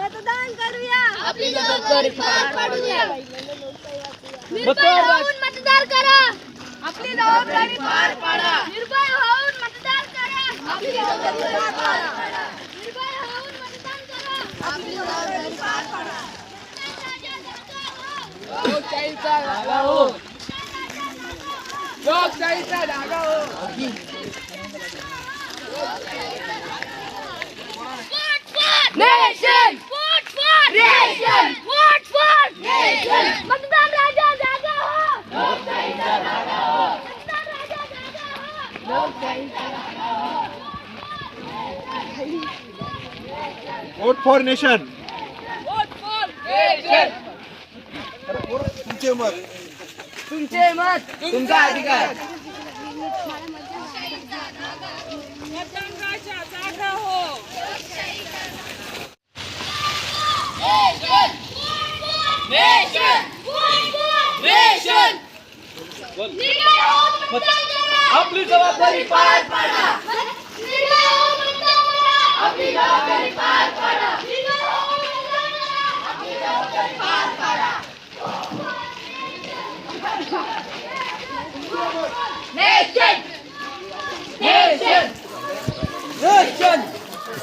मतदान करूया आपली जबाबदारी पार पाडूया निर्भय होऊन मतदान करा आपली जबाबदारी पार पाडा। निर्भय होऊन मतदान करा आपली जबाबदारी पार पाडा निर्भय होऊन मतदान करा आपली जबाबदारी पार पाडा। लोकशाहीचा धागा हो लोकशाहीचा धागा हो nation vote for nation vote for nation मतदान राजा जागा हो लोकशाहीचा जागा हो मतदान राजा जागा हो वोट फॉर नेशन तुमचे मत. तुमचे मत. तुमचा अधिकार. आपली जबाबदारी पार पाडा. आपली जबाबदारी पार पाडा आपली जबाबदारी पार पाडा नेशन नेशन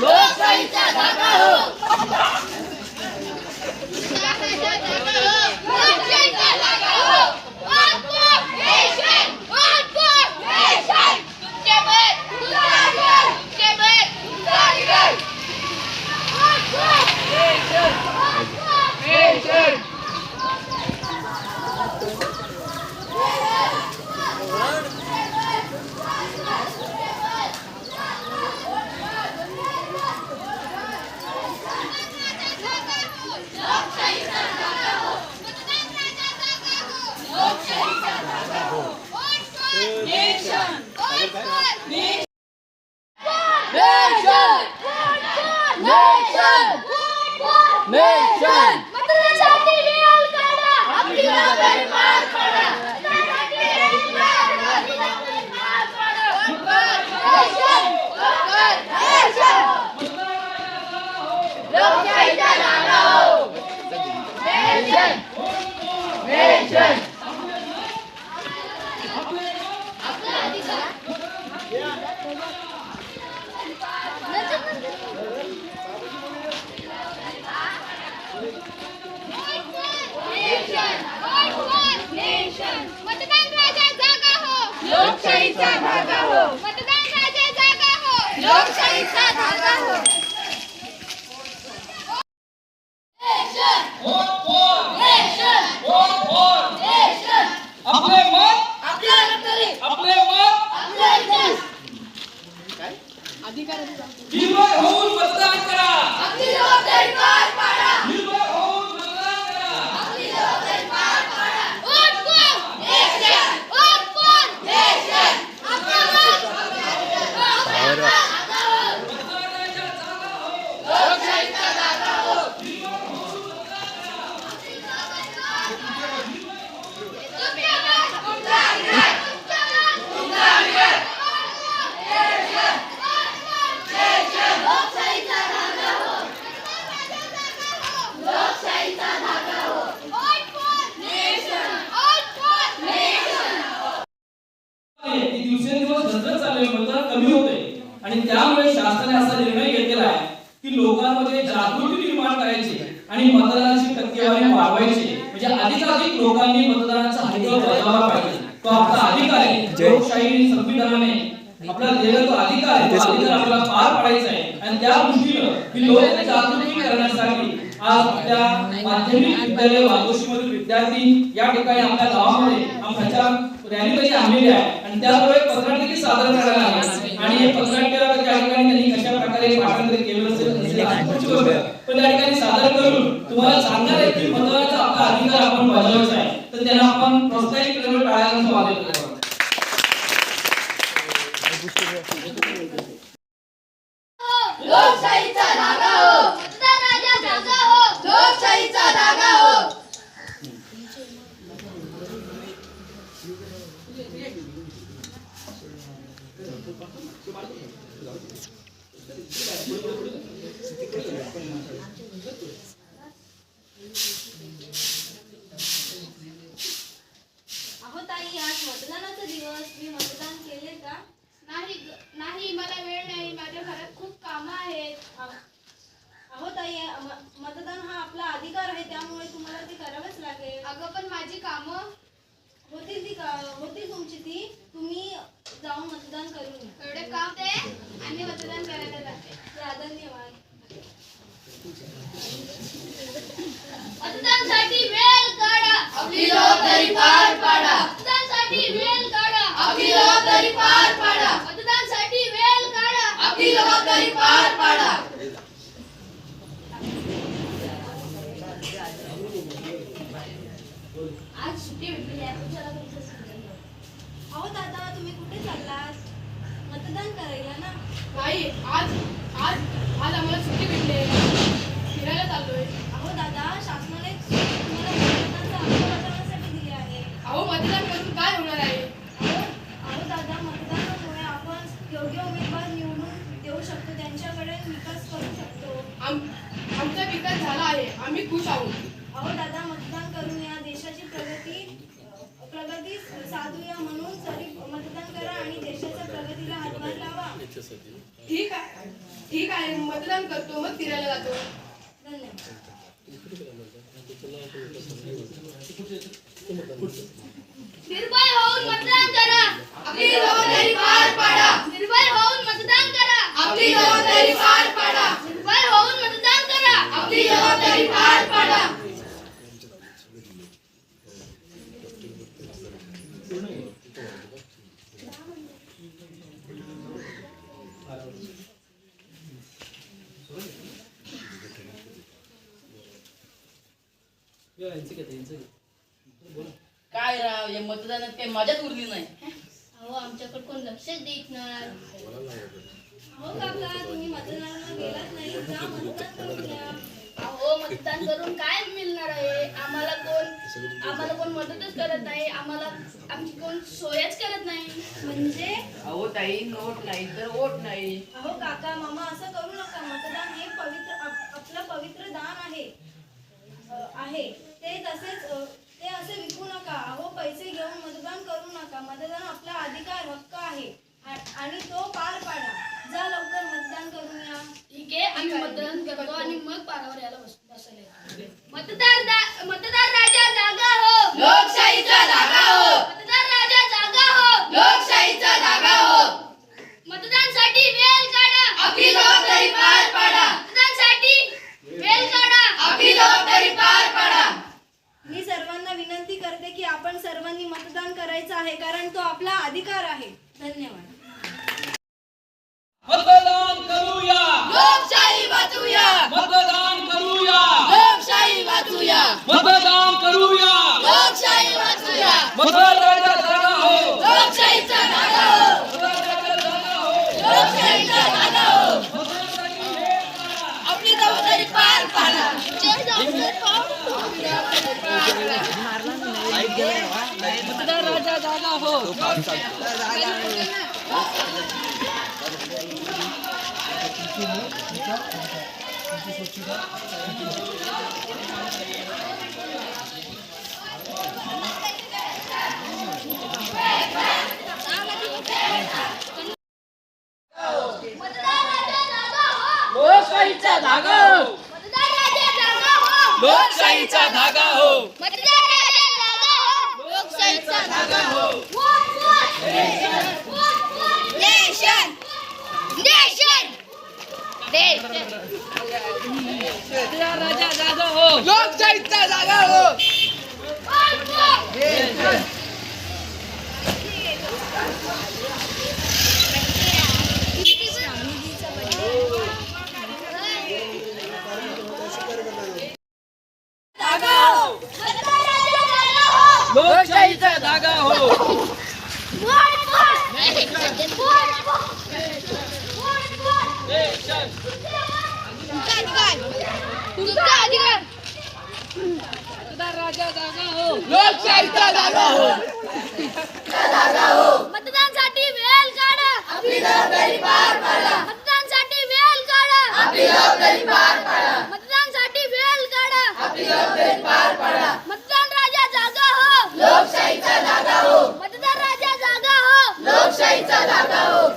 लोकशाहीचा धागा हो नेशन नेशन नेशन लोकशाहीचा धागा हो लोकशाहीचा धागा हो One for nation! One for nation! तुमचे मत तुमचा अधिकार तुमचे मत तुमचा अधिकार One for nation! One for nation nation nation nation मतदानासाठी निकाल काढा आपली जबाबदारी पार पाडा मतदानासाठी निकाल काढा. आपली जबाबदारी पार पाडा. नेशन नेशन लोकशाहीचा धागा हो नेशन नेशन मतदान राजा जागा हो लोकशाहीचा धागा हो मतदान राजा हो. जागा हो. लोकशाहीचा धागा हो आपले मत आपल्या आपले मत निर्भय होऊन मतदान करा आपली जबाबदारी पार पाडा निर्भय होऊन मतदान करा आपली जबाबदारी पार पाडा vote for nation vote for nation आपला मत आपला मत लोकशाहीचा धागा हो तुमच्या मत तुमचा अधिकार तुमच्या मत तुमचा अधिकार लोकशाहीचा धागा हो लोकशाहीचा धागा हो Vote for nation! Vote for nation! की दिवसेंदिवस धसधस चालू आहे मतदान कमी होते आणि त्यामुळे शासनाने असा निर्णय घेतलेला आहे की लोकांमध्ये जागृती निर्माण करायची आणि मतदानाची टक्केवारी वाढवायची. म्हणजे अधिकाधिक लोकांनी मतदानाचा हक्क बजावला पाहिजे. तो आपला अधिकार आहे. लोकशाही संविधानाने आपल्याला दिलेला तो अधिकार आहे. तो अधिकार आपल्याला पार पाडायचा आहे. आणि त्या दृष्टीनं ही लोक जागृती करण्यासाठी आज त्या माध्यमिक विद्यालय वाघोशीमधील विद्यार्थी या ठिकाणी आपल्या गावामध्ये प्रचार रॅली कशी आणलेली आहे. आणि त्याबरोबर एक पत्रक देखील सादर आले आणि हे पत्रक त्या ठिकाणी त्यांनी केलं गोष्ट आहे. पण त्या ठिकाणी सादर करून तुम्हाला सांगणार आहे की मतदानाचा आपला अधिकार आपण बजावायचा आहे तर त्यांना आपण प्रोत्साहित केल्यामुळे टाळ्यांचं वाजवलं पाहिजे. लोकशाहीचा धागा हो मतदानाचा धागा हो लोकशाहीचा धागा हो अहो ताई आज मतदानाचा दिवस मी मतदान केले का नाही ग- नाही मला वेळ नाही माझ्या घरात खूप कामं आहेत मतदान हा आपला अधिकार आहे त्यामुळे तुम्हाला ते करावंच लागेल. अगं पण माझी कामं होतील ती का होतील तुमची ती. तुम्ही जाऊन मतदान करून या एवढे काम ते आणि मतदान करायला जाते. या, धन्यवाद मतदानसाठी वेळ काढा. आपली जबाबदारी पार पाडा. मतदानसाठी वेळ काढा. आपली जबाबदारी पार पाडा. मतदानसाठी वेळ काढा. आपली जबाबदारी पार पाडा आज सुट्टी भेटली आहे तुमच्याला तुमचं सुट्टी. अहो दादा तुम्ही कुठे चाललात मतदान करायला ना नाही आज आज आज आम्हाला सुट्टी भेटली फिरायला चाललोय. अहो दादा शासनाने तुम्हाला मतदानाचा हक्क बजावण्यासाठी दिले आहे. अहो मतदान करून काय होणार आहे? अहो अहो दादा मतदानामुळे आपण योग्य उमेदवार निवडून देऊ शकतो. त्यांच्याकडे विकास करू शकतो. आम आमचा विकास झाला आहे. आम्ही खुश आहोत. अहो दादा मतदान करून या देशाची प्रगती प्रगती साधूया म्हणून तरी मतदान करा आणि देशाच्या प्रगतीला हातभार ठीक आहे. ठीक आहे. मतदान करतो. मग फिरायला जातो. धन्यवाद निर्भय होऊन मतदान करा. आपली जबाबदारी पार पाडा. निर्भय होऊन मतदान करा. आपली जबाबदारी पार पाडा निर्भय होऊन मतदान करा आपली जबाबदारी पार पाडा काय राव या मतदानात काही मजाच उरली नाही. अहो आमच्याकडे कोण लक्षच देत नाही. अहो काका तुम्ही मतदानाला गेलात नाही. जा मतदान करून घ्या अहो मतदान करून काय मिळणार आहे? आम्हाला कोण आम्हाला कोण मदतच करत नाही. आम्हाला आमची कोण सोयच करत नाही. म्हणजे? अहो ताई नोट नाही तर वोट नाही. अहो काका मामा असं करू नका. मतदान हे पवित्र आप- आपलं पवित्र दान आहे. अ, आहे. ते तसेच अ, असे विकू नका. अहो पैसे घेऊन मतदान करू नका. मतदान आपला अधिकार हक्क आहे. आणि तो पार पाडा. जा लवकर मतदान करून या. ठीक आहे आम्ही मतदान करतो आणि मग पारावर यायला बस बसायला येतो. मतदार दा- मतदार राजा जागा हो. लोकशाहीचा धागा हो. मतदार राजा जागा हो. लोकशाहीचा धागा हो. मतदानसाठी वेळ काढा आपली जबाबदारी पार पाडा मतदानसाठी वेळ काढा आपली जबाबदारी पार पाडा मी सर्वांना विनंती करते की आपण सर्वांनी मतदान करायचं आहे कारण तो आपला अधिकार आहे धन्यवाद मतदान करूया लोकशाही वाचूया मतदान करूया लोकशाही वाचूया मतदान करूया लोकशाही वाचूया मतदानाचा जागा हो लोकशाहीचा धागा हो मतदानाचा जागा हो लोकशाहीचा धागा हो मतदानासाठी वेळ काढा. आपली जबाबदारी पार पाडा मतदार राजा जागा हो लोकशाहीचा धागा हो मतदार राजा जागा हो लोकशाहीचा धागा हो. मतदार राजा जागा हो. लोकशाहीचा धागा हो. लोकशाहीचा धागा हो. हक्काच्या जागा हो. लोकशाहीचा जागा हो. जागा हो मतदानसाठी वेळ काढा. आपली जबाबदारी पार पाडा मतदानसाठी वेळ काढा. आपली जबाबदारी पार पाडा मतदानसाठी वेळ काढा. आपली जबाबदारी पार पाडा मतदान राजा जागा हो. लोकशाहीचा जागा हो. मतदान राजा जागा हो. लोकशाहीचा जागा हो.